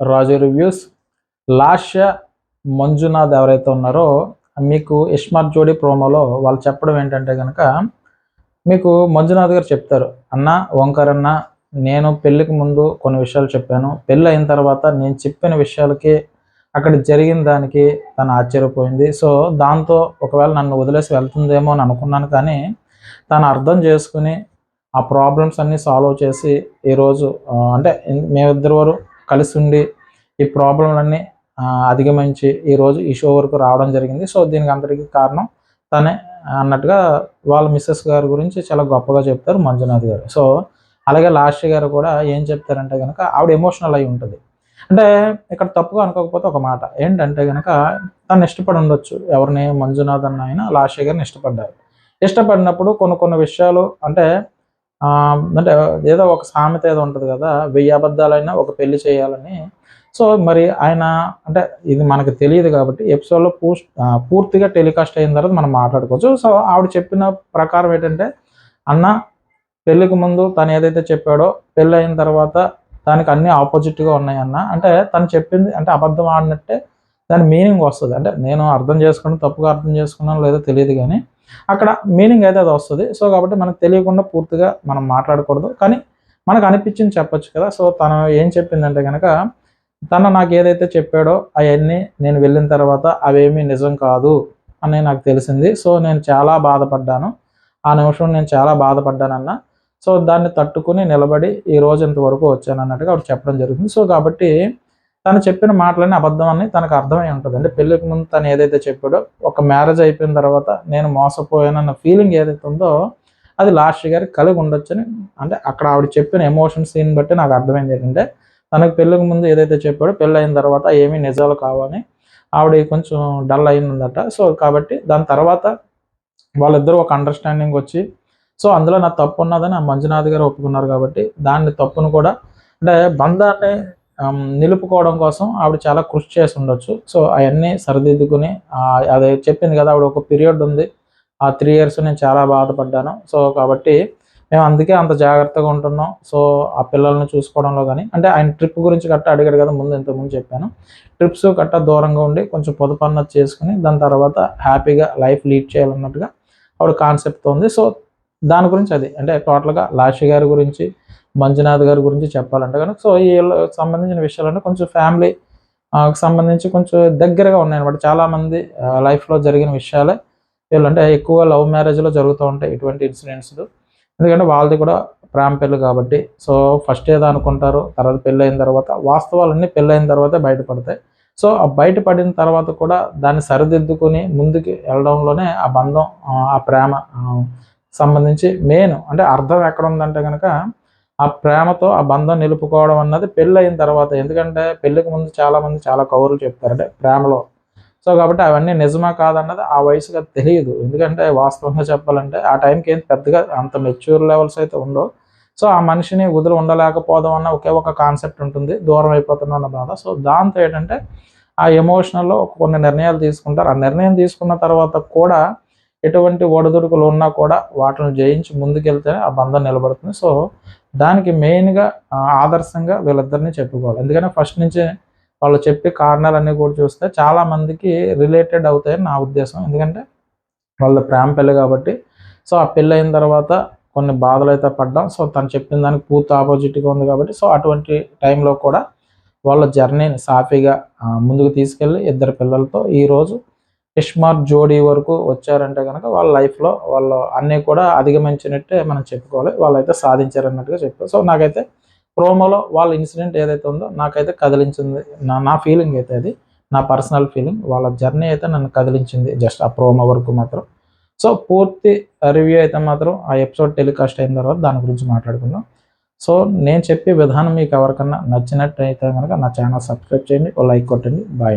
రాజు reviews. Lasya Manjunath ఎవరైతే ఉన్నారో మీకు ఇష్మార్ట్ జోడీ ప్రోమోలో వాళ్ళు చెప్పడం ఏంటంటే కనుక మీకు మంజునాథ్ గారు చెప్తారు అన్న ఓంకార్ అన్న నేను పెళ్ళికి ముందు కొన్ని విషయాలు చెప్పాను. పెళ్ళి అయిన తర్వాత నేను చెప్పిన విషయాలకి అక్కడ జరిగిన దానికి తను ఆశ్చర్యపోయింది. సో దాంతో ఒకవేళ నన్ను వదిలేసి వెళ్తుందేమో అని అనుకున్నాను కానీ తను అర్థం చేసుకుని ఆ ప్రాబ్లమ్స్ అన్నీ సాల్వ్ చేసి ఈరోజు అంటే మేమిద్దరు వారు కలిసి ఉండి ఈ ప్రాబ్లంలన్నీ అధిగమించి ఈరోజు ఈ షో వరకు రావడం జరిగింది. సో దీనికి అందరికీ కారణం తనే అన్నట్టుగా వాళ్ళ మిస్సెస్ గారి గురించి చాలా గొప్పగా చెప్తారు మంజునాథ్ గారు. సో అలాగే లాస్ట్ గారు కూడా ఏం చెప్తారంటే కనుక ఆవిడ ఎమోషనల్ అయి ఉంటుంది. అంటే ఇక్కడ తప్పుగా అనుకోకపోతే ఒక మాట ఏంటంటే కనుక తను ఇష్టపడి ఉండొచ్చు. ఎవరిని? మంజునాథ్ అన్న అయినా లాస్ట్ గారిని ఇష్టపడ్డారు. ఇష్టపడినప్పుడు కొన్ని కొన్ని విషయాలు అంటే అంటే ఏదో ఒక సామెత ఏదో ఉంటుంది కదా వెయ్యి అబద్ధాలైనా ఒక పెళ్ళి చేయాలని. సో మరి ఆయన అంటే ఇది మనకు తెలియదు కాబట్టి ఎపిసోడ్లో పూ పూర్తిగా టెలికాస్ట్ అయిన తర్వాత మనం మాట్లాడుకోవచ్చు. సో ఆవిడ చెప్పిన ప్రకారం ఏంటంటే అన్న పెళ్ళికి ముందు తను ఏదైతే చెప్పాడో పెళ్ళి అయిన తర్వాత దానికి అన్ని ఆపోజిట్గా ఉన్నాయి అన్న. అంటే తను చెప్పింది అంటే అబద్ధం ఆడినట్టే దాని మీనింగ్ వస్తుంది. అంటే నేను అర్థం చేసుకున్నాను తప్పుగా అర్థం చేసుకున్నాను లేదో తెలియదు కానీ అక్కడ మీనింగ్ అయితే అది వస్తుంది. సో కాబట్టి మనకు తెలియకుండా పూర్తిగా మనం మాట్లాడకూడదు. కానీ మనకు అనిపించింది చెప్పొచ్చు కదా. సో తను ఏం చెప్పిందంటే కనుక తను నాకు ఏదైతే చెప్పాడో అవన్నీ నేను వెళ్ళిన తర్వాత అవేమీ నిజం కాదు అని నాకు తెలిసింది. సో నేను చాలా బాధపడ్డాను. ఆ నిమిషం నేను చాలా బాధపడ్డానన్న. సో దాన్ని తట్టుకుని నిలబడి ఈ రోజు ఇంతవరకు వచ్చాను అన్నట్టుగా ఆవిడ చెప్పడం జరుగుతుంది సో కాబట్టి తను చెప్పిన మాటలన్నీ అబద్ధం అని తనకు అర్థమై ఉంటుంది. అంటే పెళ్ళికి ముందు తను ఏదైతే చెప్పాడో ఒక మ్యారేజ్ అయిపోయిన తర్వాత నేను మోసపోయానన్న ఫీలింగ్ ఏదైతే ఉందో అది లాస్ట్ గారికి కలిగి ఉండొచ్చని అంటే అక్కడ ఆవిడ చెప్పిన ఎమోషన్ సీన్ బట్టి నాకు అర్థమైంది. ఏంటంటే తనకు పెళ్ళికి ముందు ఏదైతే చెప్పాడో పెళ్ళి అయిన తర్వాత ఏమీ నిజాలు కావని ఆవిడ కొంచెం డల్ అయిందట. సో కాబట్టి దాని తర్వాత వాళ్ళిద్దరూ ఒక అండర్స్టాండింగ్ వచ్చి సో అందులో నా తప్పు ఉన్నదని ఆ మంజునాథ్ గారు ఒప్పుకున్నారు కాబట్టి దాన్ని తప్పును కూడా అంటే బంధాన్ని నిలుపుకోవడం కోసం ఆవిడ చాలా కృషి చేసి ఉండొచ్చు. సో అవన్నీ సరిదిద్దుకుని అదే చెప్పింది కదా ఆవిడ ఒక పీరియడ్ ఉంది. ఆ త్రీ ఇయర్స్ నేను చాలా బాధపడ్డాను. సో కాబట్టి మేము అందుకే అంత జాగ్రత్తగా ఉంటున్నాం. సో ఆ పిల్లల్ని చూసుకోవడంలో కానీ అంటే ఆయన ట్రిప్ గురించి కట్ట అడిగాడు కదా ముందు ఇంతకుముందు చెప్పాను. ట్రిప్స్ కట్ట దూరంగా ఉండి కొంచెం పొదుపన్నది చేసుకుని దాని తర్వాత హ్యాపీగా లైఫ్ లీడ్ చేయాలన్నట్టుగా ఆవిడ కాన్సెప్ట్ ఉంది. సో దాని గురించి అది అంటే టోటల్గా లాషి గారి గురించి మంజునాథ్ గారి గురించి చెప్పాలంటే కనుక సో ఈ సంబంధించిన విషయాలన్నీ కొంచెం ఫ్యామిలీ సంబంధించి కొంచెం దగ్గరగా ఉన్నాయి అనమాట చాలామంది లైఫ్లో జరిగిన విషయాలే. వీళ్ళంటే ఎక్కువ లవ్ మ్యారేజ్లో జరుగుతూ ఉంటాయి ఇటువంటి ఇన్సిడెంట్స్ ఎందుకంటే వాళ్ళది కూడా ప్రేమ పెళ్ళి కాబట్టి సో ఫస్ట్ ఏదో అనుకుంటారు తర్వాత పెళ్ళి అయిన తర్వాత వాస్తవాలన్నీ పెళ్ళి అయిన తర్వాత బయటపడతాయి. సో ఆ బయటపడిన తర్వాత కూడా దాన్ని సరిదిద్దుకొని ముందుకు వెళ్ళడంలోనే ఆ బంధం ఆ ప్రేమ సంబంధించి మెయిన్ అంటే అర్థం ఎక్కడ ఉందంటే కనుక ఆ ప్రేమతో ఆ బంధం నిలుపుకోవడం అన్నది పెళ్ళి అయిన తర్వాత. ఎందుకంటే పెళ్ళికి ముందు చాలా మంది చాలా కౌరులు చెప్తారంటే ప్రేమలో. సో కాబట్టి అవన్నీ నిజమా కాదన్నది ఆ వయసుగా తెలియదు. ఎందుకంటే వాస్తవంగా చెప్పాలంటే ఆ టైంకి ఏం పెద్దగా అంత మెచ్యూర్ లెవెల్స్ అయితే ఉండవు. సో ఆ మనిషిని వదిలి ఉండలేకపోదాం అన్న ఒకే ఒక కాన్సెప్ట్ ఉంటుంది దూరం అయిపోతున్న బాధ. సో దాంతో ఏంటంటే ఆ ఎమోషనల్లో కొన్ని నిర్ణయాలు తీసుకుంటారు. ఆ నిర్ణయం తీసుకున్న తర్వాత కూడా ఎటువంటి ఒడిదుడుకులు ఉన్నా కూడా వాటిని జయించి ముందుకెళ్తేనే ఆ బంధం నిలబడుతుంది. సో దానికి మెయిన్గా ఆదర్శంగా వీళ్ళిద్దరిని చెప్పుకోవాలి. ఎందుకంటే ఫస్ట్ నుంచి వాళ్ళు చెప్పే కారణాలన్నీ కూడా చూస్తే చాలామందికి రిలేటెడ్ అవుతాయని నా ఉద్దేశం. ఎందుకంటే వాళ్ళ ప్రేమ పెళ్ళి కాబట్టి. సో ఆ పెళ్ళి అయిన తర్వాత కొన్ని బాధలు అయితే పడ్డాం. సో తను చెప్పిన దానికి పూర్తి ఆపోజిట్గా ఉంది కాబట్టి. సో అటువంటి టైంలో కూడా వాళ్ళ జర్నీని సాఫీగా ముందుకు తీసుకెళ్ళి ఇద్దరు పిల్లలతో ఈరోజు ఇష్మార్ట్ జోడీ వరకు వచ్చారంటే కనుక వాళ్ళ లైఫ్లో వాళ్ళు అన్నీ కూడా అధిగమించినట్టే మనం చెప్పుకోవాలి. వాళ్ళైతే సాధించారన్నట్టుగా చెప్పారు. సో నాకైతే ప్రోమోలో వాళ్ళ ఇన్సిడెంట్ ఏదైతే ఉందో నాకైతే కదిలించింది. నా నా ఫీలింగ్ అయితే అది. నా పర్సనల్ ఫీలింగ్ వాళ్ళ జర్నీ అయితే నన్ను కదిలించింది జస్ట్ ఆ ప్రోమో వరకు మాత్రం. సో పూర్తి రివ్యూ అయితే మాత్రం ఆ ఎపిసోడ్ టెలికాస్ట్ అయిన తర్వాత దాని గురించి మాట్లాడుకుందాం. సో నేను చెప్పే విధానం మీకు ఎవరికన్నా నచ్చినట్టు అయితే కనుక నా ఛానల్ సబ్స్క్రైబ్ చేయండి. ఓ లైక్ కొట్టండి. బాయ్